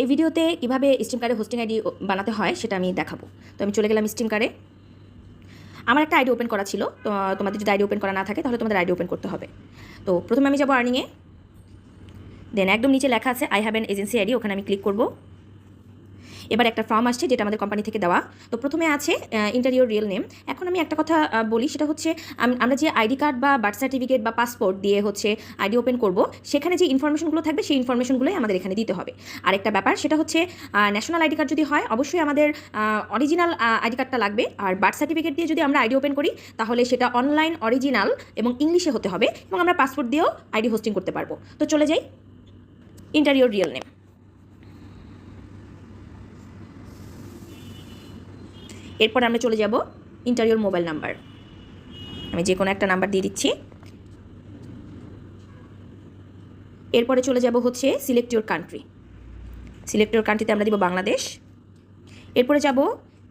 এই ভিডিওতে কীভাবে স্টিম কার্ডে হোস্টিং আইডি বানাতে হয়, সেটা আমি দেখাবো। তো আমি চলে গেলাম স্টিম কার্ডে আমার একটা আইডি ওপেন করা ছিল, তো তোমাদের যদি আইডি ওপেন করা না থাকে, তাহলে তোমাদের আইডি ওপেন করতে হবে। তো প্রথমে আমি যাব আর্নিংয়ে দেন একদম নিচে লেখা আছে I have an agency ID ওখানে আমি ক্লিক করব। এবার একটা ফর্ম আসছে যেটা আমাদের কোম্পানি থেকে দেওয়া। তো প্রথমে আছে ইন্টারিওর রিয়েল নেম এখন আমি একটা কথা বলি, সেটা হচ্ছে আমরা যে আইডি কার্ড বা বার্থ সার্টিফিকেট বা পাসপোর্ট দিয়ে হচ্ছে আইডি ওপেন করব, সেখানে যে ইনফরমেশনগুলো থাকবে, সেই ইনফরমেশনগুলোই আমাদের এখানে দিতে হবে। আরেকটা ব্যাপার, সেটা হচ্ছে ন্যাশনাল আইডি কার্ড যদি হয়, অবশ্যই আমাদের অরিজিনাল আইডি কার্ডটা লাগবে। আর বার্থ সার্টিফিকেট দিয়ে যদি আমরা আইডি ওপেন করি, তাহলে সেটা অনলাইন অরিজিনাল এবং ইংলিশে হতে হবে এবং আমরা পাসপোর্ট দিয়েও আইডি হোস্টিং করতে পারব। তো চলে যাই ইন্টারিওর রিয়েল নেম এরপর আমরা চলে যাব ইন্টারিওর মোবাইল নাম্বার আমি যে কোনো একটা নাম্বার দিয়ে দিচ্ছি। এরপরে চলে যাব হচ্ছে select your country select your কান্ট্রিতে আমরা দিব বাংলাদেশ। এরপরে যাব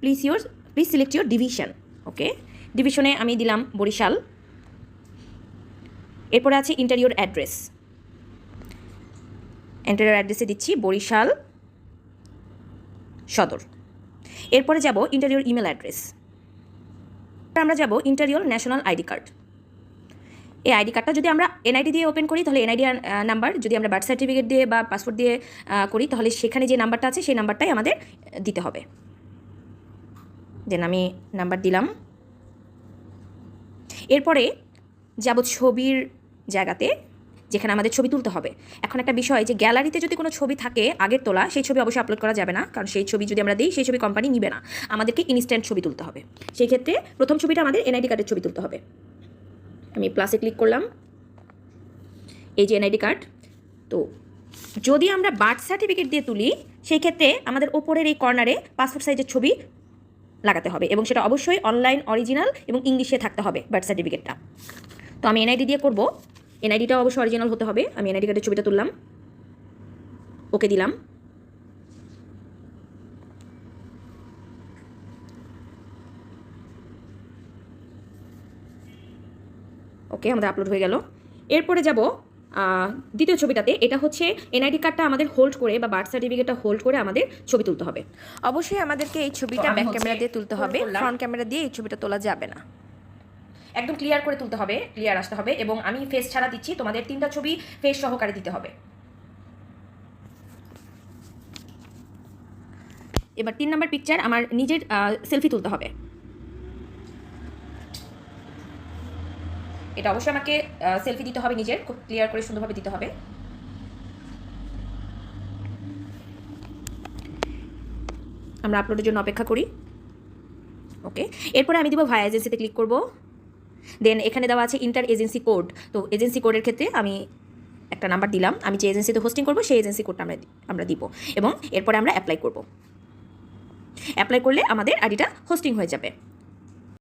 please your please select your division okay ডিভিশনে আমি দিলাম বরিশাল। এরপরে আছে ইন্টারিওর অ্যাড্রেস ইন্টারিওর অ্যাড্রেসে দিচ্ছি বরিশাল সদর। এরপরে যাব ইন্টারিওর ইমেল অ্যাড্রেস আমরা যাব enter your national ID card এই আইডি কার্ডটা যদি আমরা এনআইডি দিয়ে ওপেন করি, তাহলে এনআইডি নাম্বার যদি আমরা বার্থ সার্টিফিকেট দিয়ে বা পাসপোর্ট দিয়ে করি, তাহলে সেখানে যে নাম্বারটা আছে, সেই নাম্বারটাই আমাদের দিতে হবে। দেন আমি নাম্বার দিলাম। এরপরে যাব ছবির জায়গাতে। যেখানে আমাদের ছবি তুলতে হবে। এখন একটা বিষয় যে, গ্যালারিতে যদি কোনো ছবি থাকে আগের তোলা, সেই ছবি অবশ্যই আপলোড করা যাবে না। কারণ সেই ছবি যদি আমরা দিই, সেই ছবি কোম্পানি নিবে না। আমাদেরকে ইনস্ট্যান্ট ছবি তুলতে হবে। সেই ক্ষেত্রে প্রথম ছবিটা আমাদের এনআইডি কার্ডের ছবি তুলতে হবে। আমি প্লাসে ক্লিক করলাম। এই যে এনআইডি কার্ড তো যদি আমরা বার্থ সার্টিফিকেট দিয়ে তুলি, সেই ক্ষেত্রে আমাদের ওপরের এই কর্নারে পাসপোর্ট সাইজের ছবি লাগাতে হবে এবং সেটা অবশ্যই অনলাইন অরিজিনাল এবং ইংলিশে থাকতে হবে বার্থ সার্টিফিকেটটা তো আমি এনআইডি দিয়ে করব। এনআইডিটাও অবশ্যই অরিজিনাল হতে হবে। আমি এনআইডি কার্ডের ছবিটা তুললাম। ওকে দিলাম। ওকে আমাদের আপলোড হয়ে গেল। এরপরে যাব দ্বিতীয় ছবিটাতে। এটা হচ্ছে এনআইডি কার্ডটা আমাদের হোল্ড করে বা বার্থ সার্টিফিকেটটা হোল্ড করে আমাদের ছবি তুলতে হবে। অবশ্যই আমাদেরকে এই ছবিটা ব্যাক ক্যামেরা দিয়ে তুলতে হবে। ফ্রন্ট ক্যামেরা দিয়ে এই ছবিটা তোলা যাবে না। একদম ক্লিয়ার করে তুলতে হবে ক্লিয়ার আসতে হবে এবং আমি ফেস ছাড়া দিচ্ছি, তোমাদের তিনটা ছবি ফেস সহকারে দিতে হবে। এবার তিন নাম্বার পিকচার আমার নিজের সেলফি তুলতে হবে। এটা অবশ্যই আমাকে সেলফি দিতে হবে নিজের, খুব ক্লিয়ার করে সুন্দরভাবে দিতে হবে। আমরা আপলোডের জন্য অপেক্ষা করি। ওকে এরপরে আমি দিব ভাই এজেন্সিতে ক্লিক করব। দেন এখানে দেওয়া আছে ইন্টার এজেন্সি কোড তো এজেন্সি কোডের ক্ষেত্রে আমি একটা নাম্বার দিলাম। আমি যে এজেন্সিতে হোস্টিং করব, সেই এজেন্সি কোডটা আমরা আমরা দিব। এবং এরপরে আমরা অ্যাপ্লাই করব। অ্যাপ্লাই করলে আমাদের আইডিটা হোস্টিং হয়ে যাবে।